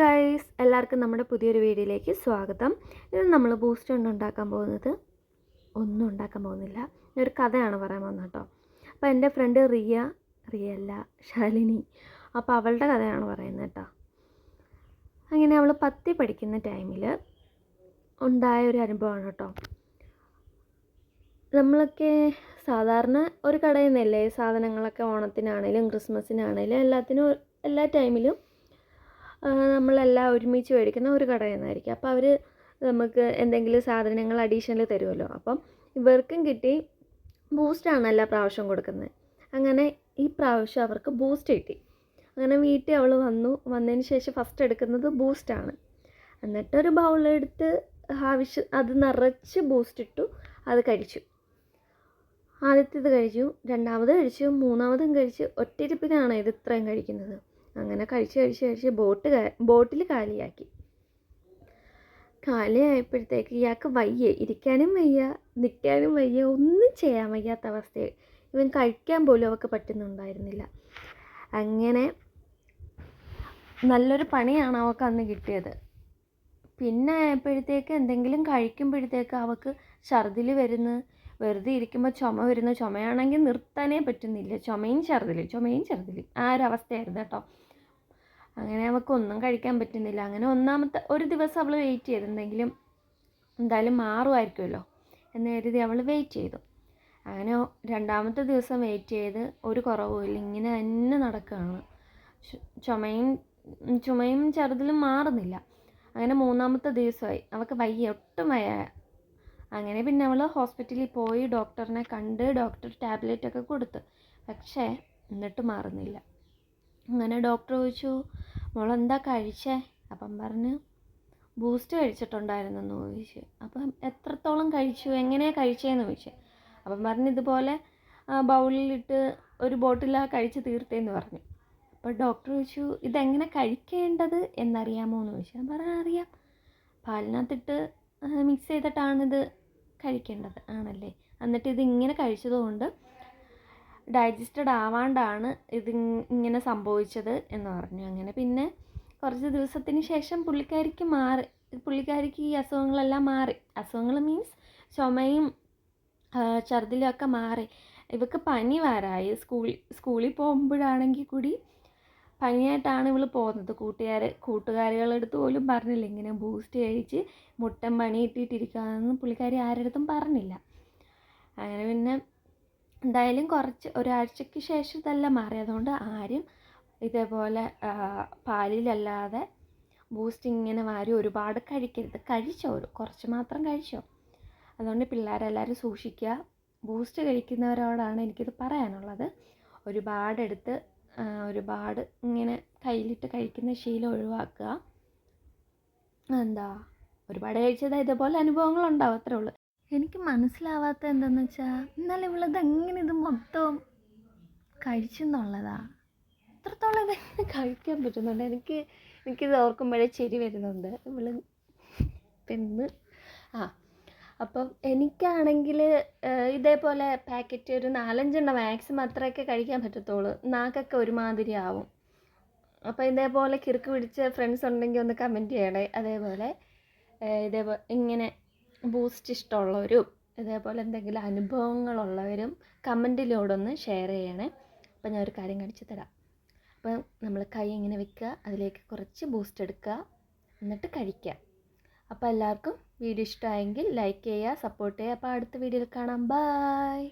Guys എല്ലാവർക്കും നമ്മുടെ പുതിയൊരു വീഡിയോയിലേക്ക് സ്വാഗതം. ഇത് നമ്മൾ ബൂസ്റ്റ് കൊണ്ട് ഉണ്ടാക്കാൻ പോകുന്നത് ഒന്നും ഉണ്ടാക്കാൻ പോകുന്നില്ല. ഒരു കഥയാണ് പറയാൻ പോകുന്നത് കേട്ടോ. അപ്പോൾ എന്റെ ഫ്രണ്ട് റിയ റിയ അല്ല ശാലിനി. അപ്പോൾ അവളുടെ കഥയാണ് പറയുന്നത് കേട്ടോ. അങ്ങനെ അവൾ പത്തി പഠിക്കുന്ന ടൈമിൽ ഉണ്ടായ ഒരു അനുഭവമാണ് കേട്ടോ. നമ്മളൊക്കെ സാധാരണ ഒരു കടയിൽ നിന്നല്ലേ സാധനങ്ങളൊക്കെ ഓണത്തിനാണേലും ക്രിസ്മസിനാണേലും എല്ലാത്തിനും എല്ലാ ടൈമിലും നമ്മളെല്ലാം ഒരുമിച്ച് മേടിക്കുന്ന ഒരു കടയിൽ നിന്നായിരിക്കും അപ്പോൾ അവർ നമുക്ക് എന്തെങ്കിലും സാധനങ്ങൾ അഡീഷണൽ തരുമല്ലോ. അപ്പം ഇവർക്കും കിട്ടി ബൂസ്റ്റാണ് എല്ലാ പ്രാവശ്യം കൊടുക്കുന്നത്. അങ്ങനെ ഈ പ്രാവശ്യം അവർക്ക് ബൂസ്റ്റ് കിട്ടി. അങ്ങനെ വീട്ടിൽ അവൾ വന്നു. വന്നതിന് ശേഷം ഫസ്റ്റ് എടുക്കുന്നത് ബൂസ്റ്റാണ് എന്നിട്ടൊരു ബൗളെടുത്ത് ആവശ്യം അത് നിറച്ച് ബൂസ്റ്റ് ഇട്ടു. അത് കഴിച്ചു. ആദ്യത്തേത് കഴിച്ചു രണ്ടാമത് കഴിച്ചു മൂന്നാമതും കഴിച്ച്. ഒറ്റരിപ്പിനാണ് ഇത് ഇത്രയും കഴിക്കുന്നത്. അങ്ങനെ കഴിച്ച് കഴിച്ച് കഴിച്ച് ബോട്ട് ബോട്ടിൽ കാലിയാക്കി. കാലിയായപ്പോഴത്തേക്ക് ഇയാൾക്ക് വയ്യ. ഇരിക്കാനും വയ്യ നിൽക്കാനും വയ്യ ഒന്നും ചെയ്യാൻ വയ്യാത്ത അവസ്ഥയായി. ഇവൻ കഴിക്കാൻ പോലും അവൾക്ക് പറ്റുന്നുണ്ടായിരുന്നില്ല. അങ്ങനെ നല്ലൊരു പണിയാണ് അവൾക്ക് അന്ന് കിട്ടിയത്. പിന്നെ ആയപ്പോഴത്തേക്ക് എന്തെങ്കിലും കഴിക്കുമ്പോഴത്തേക്ക് അവൾക്ക് ഛർദിൽ വരുന്നു. വെറുതെ ഇരിക്കുമ്പോൾ ചുമ വരുന്നു. ചുമയാണെങ്കിൽ നിർത്താനേ പറ്റുന്നില്ല. ചുമയും ഛർദിലും ചുമയും ഛർദിലും. ആ ഒരു അവസ്ഥയായിരുന്നു കേട്ടോ. അങ്ങനെ അവൾക്ക് ഒന്നും കഴിക്കാൻ പറ്റുന്നില്ല. അങ്ങനെ ഒന്നാമത്തെ ഒരു ദിവസം അവൾ വെയിറ്റ് ചെയ്തെന്തെങ്കിലും എന്തായാലും മാറുമായിരിക്കുമല്ലോ എന്ന് കരുതി അവൾ വെയിറ്റ് ചെയ്തു. അങ്ങനെ രണ്ടാമത്തെ ദിവസം വെയിറ്റ് ചെയ്ത് ഒരു കുറവുമില്ല ഇങ്ങനെ തന്നെ നടക്കുകയാണ്. ചുമയും ചുമയും ചെറുതിലും മാറുന്നില്ല. അങ്ങനെ മൂന്നാമത്തെ ദിവസമായി. അവൾക്ക് വയ്യ ഒട്ടും വയ്യ. അങ്ങനെ പിന്നെ അവൾ ഹോസ്പിറ്റലിൽ പോയി ഡോക്ടറിനെ കണ്ട് ഡോക്ടർ ടാബ്ലറ്റ് ഒക്കെ കൊടുത്ത്. പക്ഷേ എന്നിട്ട് മാറുന്നില്ല. അങ്ങനെ ഡോക്ടർ ചോദിച്ചു മോളെന്താ കഴിച്ചേ? അപ്പം പറഞ്ഞു ബൂസ്റ്റ് കഴിച്ചിട്ടുണ്ടായിരുന്നെന്ന് ചോദിച്ചു. അപ്പം എത്രത്തോളം കഴിച്ചു? എങ്ങനെയാണ് കഴിച്ചതെന്ന് ചോദിച്ചു. അപ്പം പറഞ്ഞു ഇതുപോലെ ബൗളിലിട്ട് ഒരു ബോട്ടിലാണ് കഴിച്ച് തീർത്തേന്ന് പറഞ്ഞു. അപ്പോൾ ഡോക്ടർ ചോദിച്ചു ഇതെങ്ങനെ കഴിക്കേണ്ടത് എന്നറിയാമോ എന്ന് ചോദിച്ചു. ഞാൻ പറഞ്ഞാൽ അറിയാം. പാലിനകത്തിട്ട് മിക്സ് ചെയ്തിട്ടാണിത് കഴിക്കേണ്ടത്. ആണല്ലേ? എന്നിട്ട് ഇത് ഇങ്ങനെ കഴിച്ചതുകൊണ്ട് ഡൈജസ്റ്റഡ് ആവാണ്ടാണ് ഇത് ഇങ്ങനെ സംഭവിച്ചത് എന്ന് പറഞ്ഞു. അങ്ങനെ പിന്നെ കുറച്ച് ദിവസത്തിന് ശേഷം പുള്ളിക്കാരിക്ക് മാറി. പുള്ളിക്കാരിക്ക് ഈ അസുഖങ്ങളെല്ലാം മാറി. അസുഖങ്ങൾ മീൻസ് ചുമയും ഛർദിലും ഒക്കെ മാറി. ഇവക്ക് പനി വരായി. സ്കൂൾ സ്കൂളിൽ പോകുമ്പോഴാണെങ്കിൽ കൂടി പനിയായിട്ടാണ് ഇവൾ പോകുന്നത്. കൂട്ടുകാർ കൂട്ടുകാരികളെടുത്ത് പോലും പറഞ്ഞില്ല. ഇങ്ങനെ ബൂസ്റ്റ് കഴിച്ച് മുട്ടൻ പണി ഇട്ടിട്ടിരിക്കുകയെന്ന് പുള്ളിക്കാരി ആരുടെ അടുത്തും പറഞ്ഞില്ല. അങ്ങനെ പിന്നെ എന്തായാലും കുറച്ച് ഒരാഴ്ചയ്ക്ക് ശേഷം ഇതെല്ലാം മാറി. അതുകൊണ്ട് ആരും ഇതേപോലെ പാലിലല്ലാതെ ബൂസ്റ്റ് ഇങ്ങനെ വാരി ഒരുപാട് കഴിക്കരുത്. കഴിച്ചോ കുറച്ച് മാത്രം കഴിച്ചോ. അതുകൊണ്ട് പിള്ളേരെല്ലാവരും സൂക്ഷിക്കുക. ബൂസ്റ്റ് കഴിക്കുന്നവരോടാണ് എനിക്കിത് പറയാനുള്ളത്. ഒരുപാടെടുത്ത് ഒരുപാട് ഇങ്ങനെ കയ്യിലിട്ട് കഴിക്കുന്ന ശീലം ഒഴിവാക്കുക. എന്താ? ഒരുപാട് കഴിച്ചത് ഇതേപോലെ അനുഭവങ്ങളുണ്ടാവും അത്രേ ഉള്ളൂ. എനിക്ക് മനസ്സിലാവാത്ത എന്താണെന്ന് വെച്ചാൽ എന്നാൽ ഇവളത് എങ്ങനെ ഇത് മൊത്തം കഴിച്ചെന്നുള്ളതാ. എത്രത്തോളം ഇതെങ്ങനെ കഴിക്കാൻ പറ്റുന്നുണ്ട്. എനിക്ക് എനിക്കിത് ഓർക്കുമ്പോഴേ ചെരി വരുന്നുണ്ട്. ഇവൾ പെണ്ണ് ആ അപ്പം എനിക്കാണെങ്കിൽ ഇതേപോലെ പാക്കറ്റ് ഒരു നാലഞ്ചെണ്ണം മാക്സിമം അത്രയൊക്കെ കഴിക്കാൻ പറ്റത്തുള്ളൂ. നാക്കൊക്കെ ഒരുമാതിരി ആവും. അപ്പോൾ ഇതേപോലെ കിറുക്ക് പിടിച്ച ഫ്രണ്ട്സ് ഉണ്ടെങ്കിൽ ഒന്ന് കമന്റ് ചെയ്യണേ. അതേപോലെ ഇതേപോലെ ഇങ്ങനെ ബൂസ്റ്റ് ഇഷ്ടമുള്ളവരും ഇതേപോലെ എന്തെങ്കിലും അനുഭവങ്ങളുള്ളവരും കമന്റിലൂടെ ഒന്ന് ഷെയർ ചെയ്യണേ. അപ്പോൾ ഞാൻ ഒരു കാര്യം കാണിച്ചു തരാം. അപ്പം നമ്മൾ കൈ ഇങ്ങനെ വെക്കുക അതിലേക്ക് കുറച്ച് ബൂസ്റ്റ് എടുക്കുക എന്നിട്ട് കഴിക്കുക. അപ്പോൾ എല്ലാവർക്കും വീഡിയോ ഇഷ്ടമായെങ്കിൽ ലൈക്ക് ചെയ്യുക സപ്പോർട്ട് ചെയ്യുക. അപ്പോൾ അടുത്ത വീഡിയോയിൽ കാണാം. ബായ്